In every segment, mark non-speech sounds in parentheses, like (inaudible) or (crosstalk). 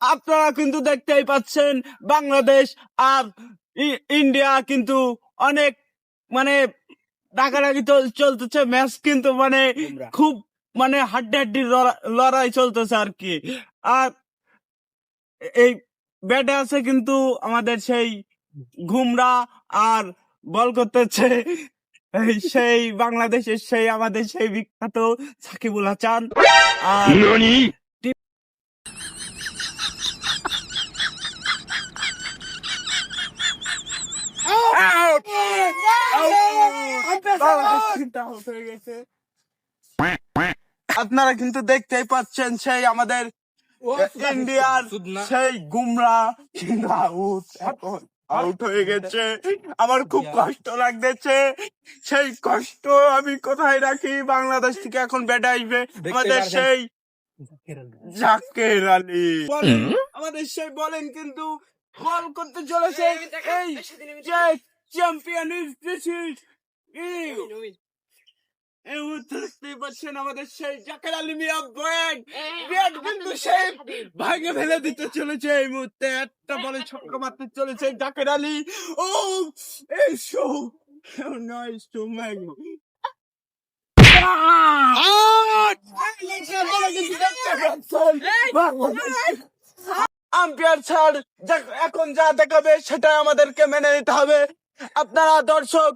আপনারা কিন্তু দেখতেই পাচ্ছেন বাংলাদেশ আর ই- ইন্ডিয়া কিন্তু অনেক মানে ডাকাডাকি চলতেছে। ম্যাচ কিন্তু মানে খুব মানে হাড্ডি হাড্ডি লড়াই চলতেছে আর কি। আর এই ব্যাটে আছে কিন্তু আমাদের সেই ঘুমরা আর বল করতেছে এই সেই বাংলাদেশের সেই আমাদের সেই বিখ্যাত সাকিবুল হাসান। আর (laughs) আপনারা কিন্তু দেখতেই পাচ্ছেন সেই আমাদের ইন্ডিয়ার সেই গুমরা আউট এখন আউট হয়ে গেছে। আমার খুব কষ্ট লাগতেছে। সেই কষ্ট আমি কোথায় রাখি? বাংলাদেশ থেকে এখন ব্যাটে আসবে। আমাদের সেই জাকের আলী। আমাদের সেই বলেন কিন্তু বল করতে চলেছে এই চ্যাম্পিয়ন পাচ্ছেন আমাদের সেই জাকের আলী মিয়া ব্যাট ব্যাট কিন্তু সেই ভাগে ফেলে দিতে চলেছে এই মুহূর্তে। একটা বলে ছক্কা মারতে চলেছে জাকের আলী। ও এই শো নাইস টু ম্যাগো। আম্পায়ার ছাড় যা- এখন যা দেখাবে সেটা আমাদেরকে মেনে নিতে হবে। আপনারা দর্শক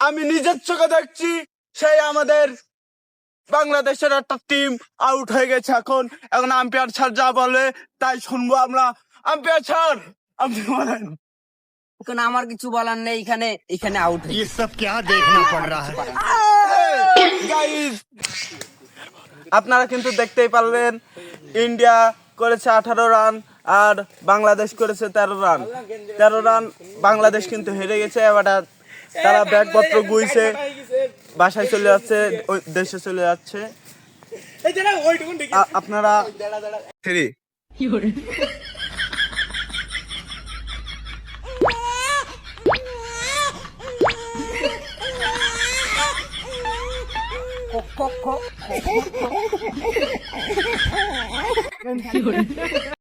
আমি নিজের চোখে দেখছি সেই আমাদের বাংলাদেশের একটা টিম আউট হয়ে গেছে এখন এখন আম্পায়ার ছাড় যা বলে তাই শুনবো আমরা আম্পায়ার ছাড় আপনি বলেন এখন আমার কিছু বলার নেই এখানে এখানে আউট ये सब क्या देखना पड़ रहा है Guys, আপনারা কিন্তু দেখতেই পারলেন ইন্ডিয়া করেছে আঠারো রান আর বাংলাদেশ করেছে তেরো রান তেরো রান বাংলাদেশ কিন্তু হেরে গেছে এবার তারা ব্যাগপত্র গুইছে বাসায় চলে যাচ্ছে দেশে চলে যাচ্ছে। আপনারা থ্রি।